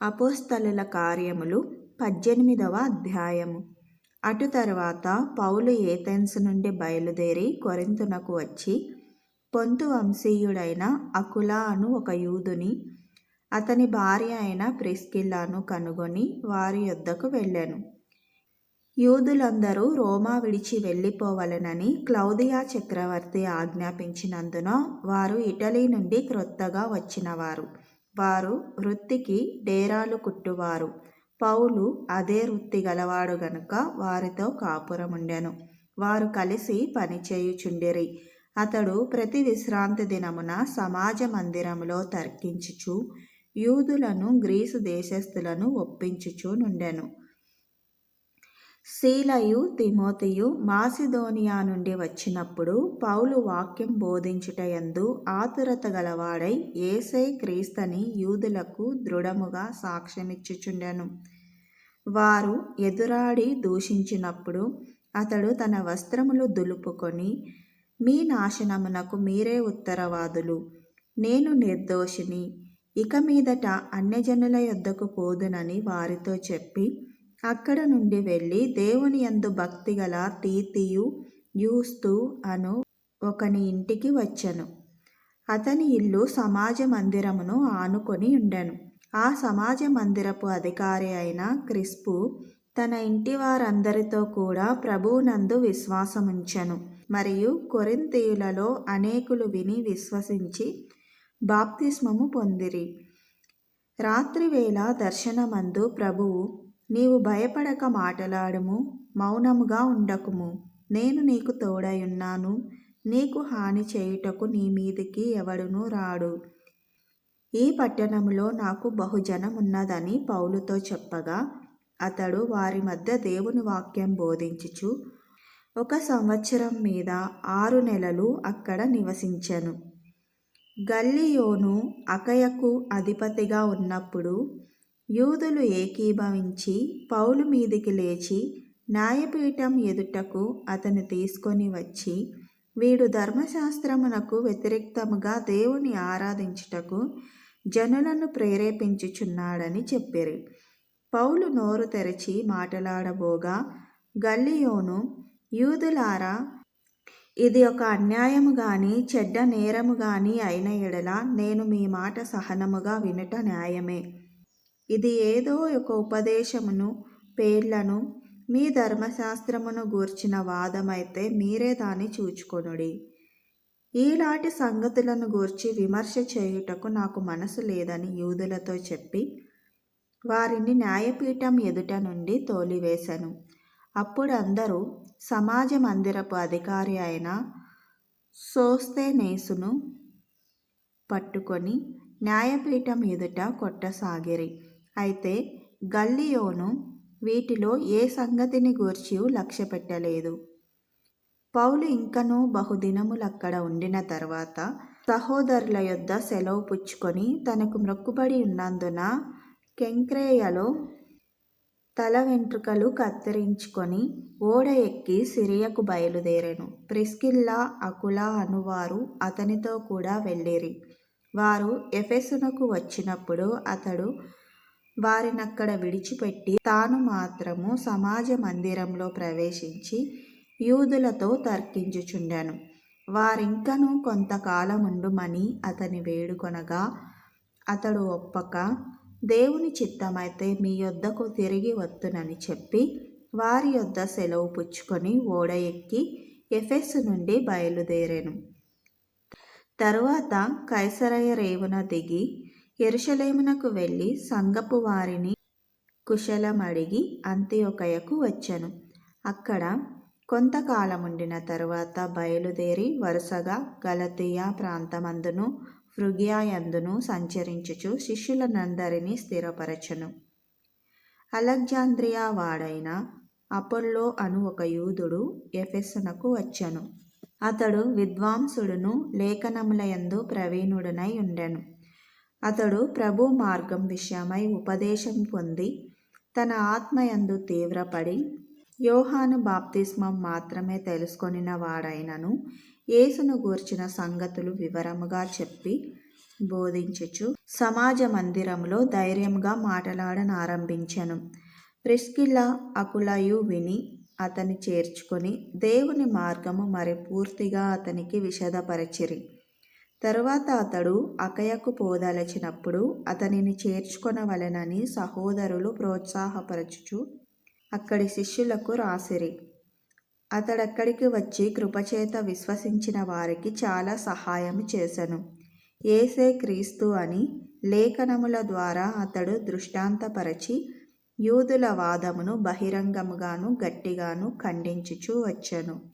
అపోస్తలుల కార్యములు పద్దెనిమిదవ అధ్యాయము. అటు తర్వాత పౌలు ఏథెన్స్ నుండి బయలుదేరి కొరింతునకు వచ్చి పొంతు వంశీయుడైన అకులా అను ఒక యూదుని అతని భార్య అయిన ప్రిస్కిల్లాను కనుగొని వారి యొద్దకు వెళ్ళాను. యూదులందరూ రోమా విడిచి వెళ్ళిపోవలెనని క్లౌదియా చక్రవర్తి ఆజ్ఞాపించినందున వారు ఇటలీ నుండి క్రొత్తగా వచ్చినవారు. వారు వృత్తికి డేరాలు కుట్టువారు. పౌలు అదే వృత్తి గలవాడు గనుక వారితో కాపురముండెను. వారు కలిసి పనిచేయుచుండిరి అతడు ప్రతి విశ్రాంతి దినమున సమాజ మందిరములో తర్కించుచు యూదులను గ్రీసు దేశస్థులను ఒప్పించుచు నుండెను. శీలయు తిమోతియు మాసిదోనియా నుండి వచ్చినప్పుడు పౌలు వాక్యం బోధించుటయందు ఆతురత గలవాడై ఏసై క్రీస్తని యూదులకు దృఢముగా సాక్ష్యమిచ్చుచుండెను. వారు ఎదురాడి దూషించినప్పుడు అతడు తన వస్త్రములు దులుపుకొని మీ నాశనమునకు మీరే ఉత్తరవాదులు. నేను నిర్దోషిని. ఇక మీదట అన్యజనుల యొద్దకు పోదునని వారితో చెప్పి అక్కడ నుండి వెళ్ళి దేవుని యందు భక్తిగల తీతియు యూస్తు అను ఒకని ఇంటికి వచ్చెను. అతని ఇల్లు సమాజ మందిరమును ఆనుకొని ఉండెను. ఆ సమాజ మందిరపు అధికారి అయిన క్రిస్పు తన ఇంటి వారందరితో కూడా ప్రభువునందు విశ్వాసముంచెను. మరియు కొరింతీయులలో అనేకులు విని విశ్వసించి బాప్తిస్మము పొందిరి. రాత్రివేళ దర్శనమందు ప్రభువు నీవు భయపడక మాటలాడుము మౌనముగా ఉండకుము. నేను నీకు తోడయున్నాను నీకు హాని చేయుటకు నీ మీదికి ఎవడునూ రాడు. ఈ పట్టణములో నాకు బహుజనం ఉన్నదని పౌలుతో చెప్పగా అతడు వారి మధ్య దేవుని వాక్యం బోధించుచు ఒక సంవత్సరం మీద ఆరు నెలలు అక్కడ నివసించను. గల్లియోను అకయకు అధిపతిగా ఉన్నప్పుడు యూదులు ఏకీభవించి పౌలు మీదికి లేచి న్యాయపీఠం ఎదుటకు అతను తీసుకొని వచ్చి వీడు ధర్మశాస్త్రమునకు వ్యతిరేక్తముగా దేవుని ఆరాధించుటకు జనులను ప్రేరేపించుచున్నాడని చెప్పిరి. పౌలు నోరు తెరచి మాట్లాడబోగా గల్లియోను యూదులారా ఇది ఒక అన్యాయము గాని చెడ్డ నేరము గాని అయిన ఎడల నేను మీ మాట సహనముగా వినుట న్యాయమే. ఇది ఏదో ఒక ఉపదేశమును పేర్లను మీ ధర్మశాస్త్రమును గూర్చిన వాదమైతే మీరే దాన్ని చూచుకొనుడి. ఈలాంటి సంగతులను గూర్చి విమర్శ చేయుటకు నాకు మనసు లేదని యూదులతో చెప్పి వారిని న్యాయపీఠం ఎదుట నుండి తోలివేశాను. అప్పుడు అందరూ సమాజ మందిరపు అధికారి అయిన సోస్తేనేసును పట్టుకొని న్యాయపీఠం ఎదుట కొట్టసాగిరి. అయితే గల్లియోను వీటిలో ఏ సంగతిని గూర్చి లక్ష్య పెట్టలేదు పౌలు ఇంకనూ బహుదినములక్కడ ఉండిన తర్వాత సహోదరుల యొద్ద సెలవు పుచ్చుకొని తనకు మొక్కుబడి ఉన్నందున కెంక్రేయలో తల వెంట్రుకలు కత్తిరించుకొని ఓడ ఎక్కి సిరియకు బయలుదేరాను. ప్రిస్కిల్లా అకుల అనువారు అతనితో కూడా వెళ్ళిరి. వారు ఎఫెసునకు వచ్చినప్పుడు అతడు వారినక్కడ విడిచిపెట్టి తాను మాత్రము సమాజ మందిరంలో ప్రవేశించి యూదులతో తర్కించుచుండెను. వారింకను కొంతకాలముండుమని అతని వేడుకొనగా అతడు ఒప్పక దేవుని చిత్తమైతే మీ యొద్దకు తిరిగి వత్తునని చెప్పి వారి యొద్ద సెలవు పుచ్చుకొని ఓడ ఎక్కి ఎఫెస్ నుండి బయలుదేరాను. తరువాత కైసరయ రేవున దిగి ఎరుషలేమునకు వెళ్ళి సంగపు వారిని కుశలమడిగి అంత్యొకయకు వచ్చెను. అక్కడ కొంతకాలముండిన తరువాత బయలుదేరి వరుసగా గలతీయ ప్రాంతమందును ఫృగ్యాయందును సంచరించుచు శిష్యులనందరినీ స్థిరపరచను. అలెగ్జాంద్రియా వాడైన అపోల్లో అను ఒక యూదుడు ఎఫెస్సునకు వచ్చెను. అతడు విద్వాంసుడును లేఖనములయందు ప్రవీణుడునై ఉండెను. అతడు ప్రభు మార్గం విషయమై ఉపదేశం పొంది తన ఆత్మయందు తీవ్రపడి యోహాను బాప్తిస్మం మాత్రమే తెలుసుకొనిన వాడైనను యేసును గూర్చిన సంగతులు వివరముగా చెప్పి బోధించుచు సమాజ మందిరంలో ధైర్యంగా మాట్లాడనారంభించెను. ప్రిస్కిల్లా అకులయు విని అతని చేర్చుకొని దేవుని మార్గము మరి పూర్తిగా అతనికి విశదపరచిరి తరువాత అతడు అకయకు పోదలచినప్పుడు అతనిని చేర్చుకొనవలెనని సహోదరులు ప్రోత్సాహపరచుచు అక్కడి శిష్యులకు రాసిరి. అతడక్కడికి వచ్చి కృపచేత విశ్వసించిన వారికి చాలా సహాయం చేసెను. ఏసే క్రీస్తు అని లేఖనముల ద్వారా అతడు దృష్టాంతపరచి యూదుల వాదమును బహిరంగముగాను గట్టిగాను ఖండించుచూ వచ్చెను.